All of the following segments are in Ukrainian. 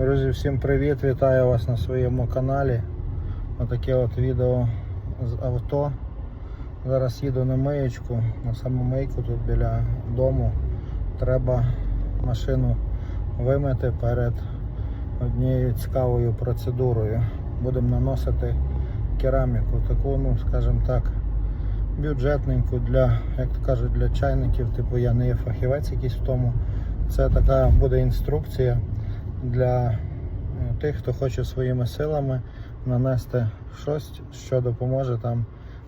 Друзі, всім привіт! Вітаю вас на своєму каналі. Отаке от відео з авто. Зараз їду на миєчку, на саму мийку тут біля дому. Треба машину вимити перед однією цікавою процедурою. Будемо наносити кераміку, таку, ну скажімо так, бюджетненьку для, як то кажуть, для чайників, типу я не є фахівець якийсь в тому. Це така буде інструкція для е, тих, хто хоче своїми силами нанести щось, що допоможе там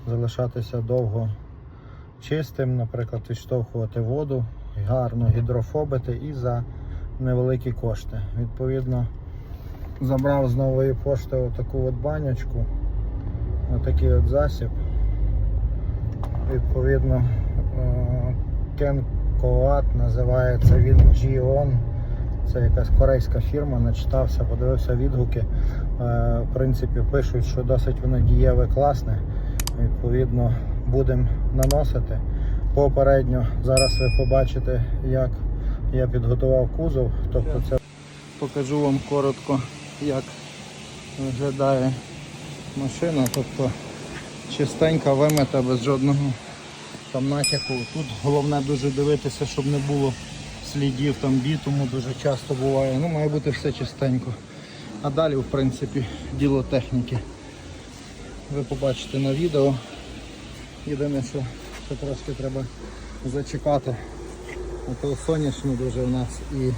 залишатися довго чистим, наприклад, відштовхувати воду, гарно гідрофобити і за невеликі кошти. Відповідно, забрав з нової пошти отаку от банячку, отакий от засіб. Відповідно, е, Ken називається він G-On. Це якась корейська фірма, начитався, подивився відгуки. Е, В принципі, пишуть, що досить воно дієве, класне. Відповідно, будемо наносити. Попередньо зараз ви побачите, як я підготував кузов. Тобто це покажу вам коротко, як виглядає машина. Тобто чистенька вимита без жодного там натяку. Тут головне дуже дивитися, щоб не було слідів там бітуму дуже часто буває. Ну, має бути все чистенько. А далі, в принципі, діло техніки. Ви побачите на відео. Єдине, що ще трошки треба зачекати. А то сонячно дуже у нас і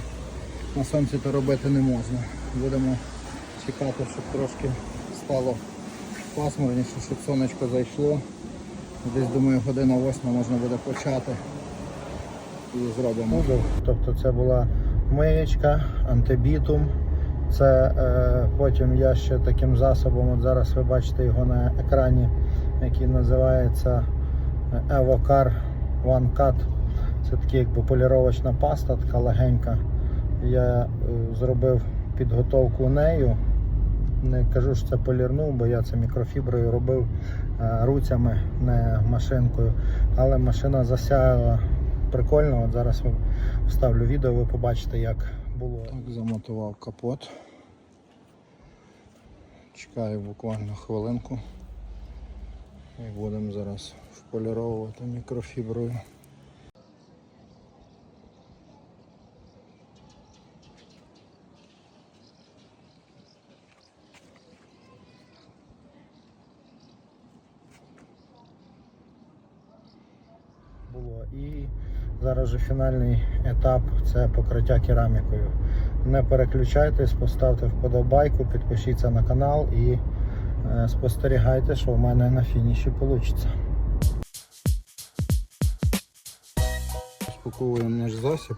на сонці то робити не можна. Будемо чекати, щоб трошки стало пасмурніше, щоб сонечко зайшло. Десь думаю година восьма можна буде почати зробимо. Тобто це була миєчка, антибітум. Це е, потім я ще таким засобом, от зараз ви бачите його на екрані, який називається Evocar One Cut. Це така якби поліровочна паста, така легенька. Я е, зробив підготовку нею. Не кажу, що це полірнув, бо я це мікрофіброю робив е, руцями, не машинкою. Але машина засяяла прикольно. От зараз вставлю відео, ви побачите, як було. Так, замотував капот. Чекаю буквально хвилинку. І будемо зараз вполіровувати мікрофіброю. було. І зараз же фінальний етап це покриття керамікою. Не переключайтесь, поставте вподобайку, підпишіться на канал і е, спостерігайте, що в мене на фініші вийде. Спаковуємо наш засіб.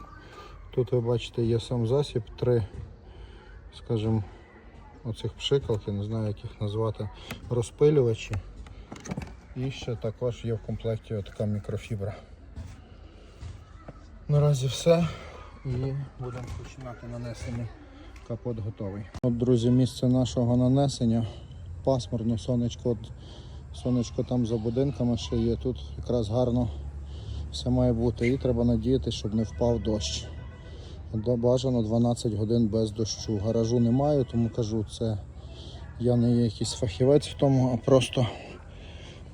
Тут ви бачите є сам засіб, три, скажімо, оцих пшикалки, не знаю як їх назвати, розпилювачі. І ще також є в комплекті така мікрофібра. Наразі все і будемо починати нанесення. Капот готовий. От, друзі, місце нашого нанесення. Пасмурно, сонечко, сонечко там за будинками ще є. Тут якраз гарно все має бути. І треба надіятися, щоб не впав дощ. До- Бажано 12 годин без дощу. Гаражу немає, тому кажу, це я не є якийсь фахівець в тому, а просто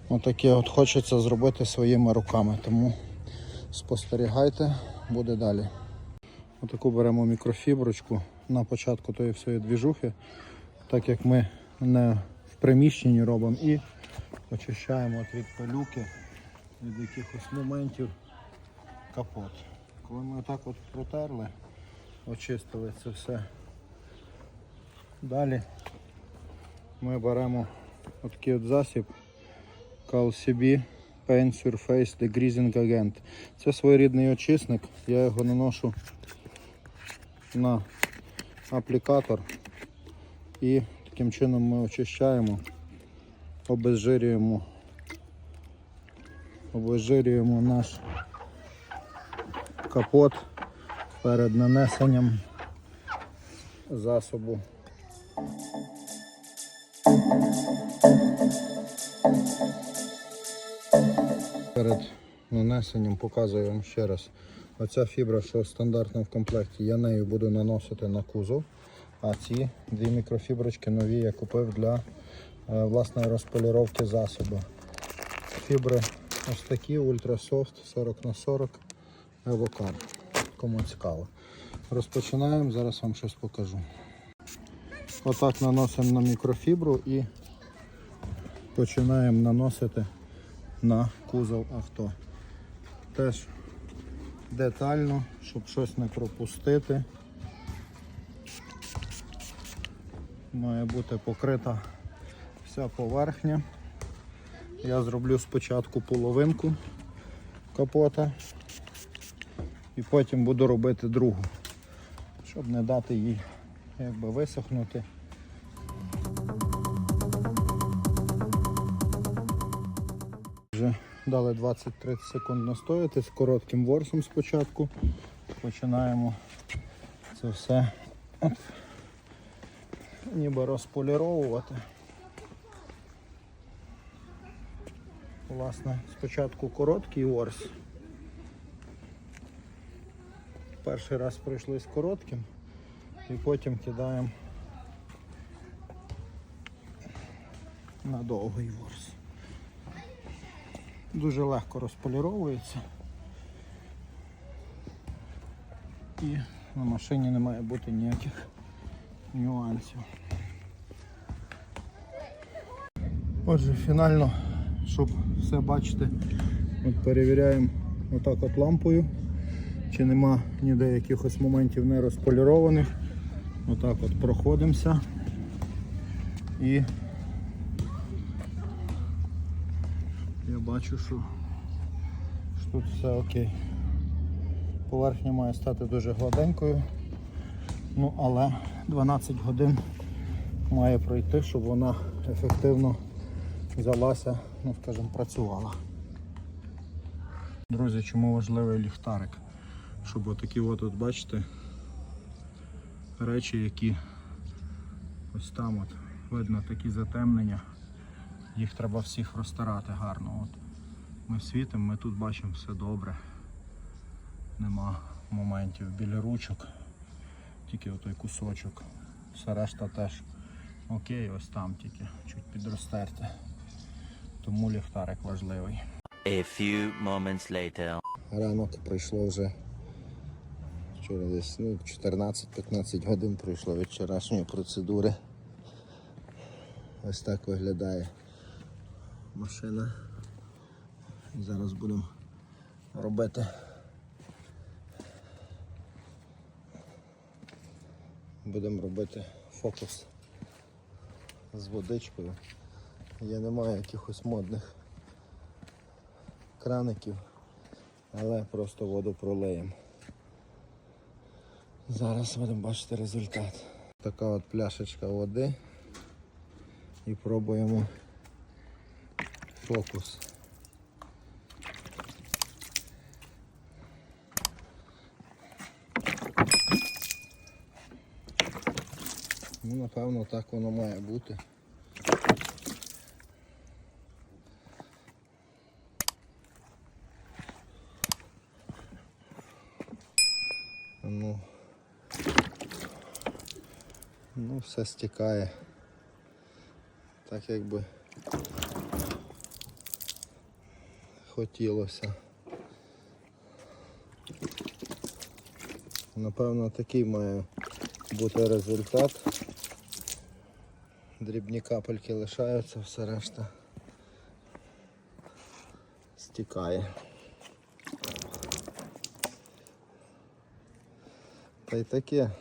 Отаке от хочеться зробити своїми руками, тому спостерігайте, буде далі. Отаку беремо мікрофіброчку на початку тої всієї двіжухи, так як ми не в приміщенні робимо і очищаємо від пилюки, від якихось моментів капот. Коли ми отак от протерли, очистили це все. Далі ми беремо отакий от засіб. CalCB Paint Surface Degreasing Agent. Це своєрідний очисник, я його наношу на аплікатор і таким чином ми очищаємо, обезжирюємо, обезжирюємо наш капот перед нанесенням засобу. Перед нанесенням показую вам ще раз. Оця фібра, що стандартна в комплекті, я нею буду наносити на кузов. А ці дві мікрофіброчки нові я купив для е, власної розполіровки засобу. Фібри ось такі, ультрасофт 40 на 40 евокар. Кому цікаво. Розпочинаємо, зараз вам щось покажу. Отак наносимо на мікрофібру і починаємо наносити на кузов авто. Теж детально, щоб щось не пропустити. Має бути покрита вся поверхня. Я зроблю спочатку половинку капота і потім буду робити другу, щоб не дати їй якби висохнути. Вже дали 20-30 секунд настояти з коротким ворсом спочатку. Починаємо це все от, ніби розполіровувати. Власне, спочатку короткий ворс. Перший раз пройшли з коротким і потім кидаємо на довгий ворс. Дуже легко розполіровується. І на машині не має бути ніяких нюансів. Отже, фінально, щоб все бачити, от перевіряємо отак от лампою, чи нема ніде якихось моментів не розполірованих. Отак от проходимося і бачу, що, що тут все окей. Поверхня має стати дуже гладенькою, ну але 12 годин має пройти, щоб вона ефективно взялася, ну скажімо, працювала. Друзі, чому важливий ліхтарик? Щоб отакі от, от бачите, речі, які ось там от видно такі затемнення, їх треба всіх розтирати гарно. От. Ми світимо, ми тут бачимо все добре. Нема моментів біля ручок, тільки отой кусочок. Все решта теж окей, ось там тільки чуть підростерте. Тому ліхтарик важливий. A few moments later. Ранок пройшло вже вчора десь ну, 14-15 годин пройшло від вчорашньої процедури. Ось так виглядає машина. Зараз будемо робити. Будемо робити фокус з водичкою. Я не маю якихось модних краників але просто воду пролеємо. Зараз будемо бачити результат. Така от пляшечка води і пробуємо фокус. Ну, напевно, так воно має бути. Ну, ну все стікає. Так якби хотілося. Напевно, такий має бути результат. Дрібні капельки лишаються, все решта стікає. Та й таке.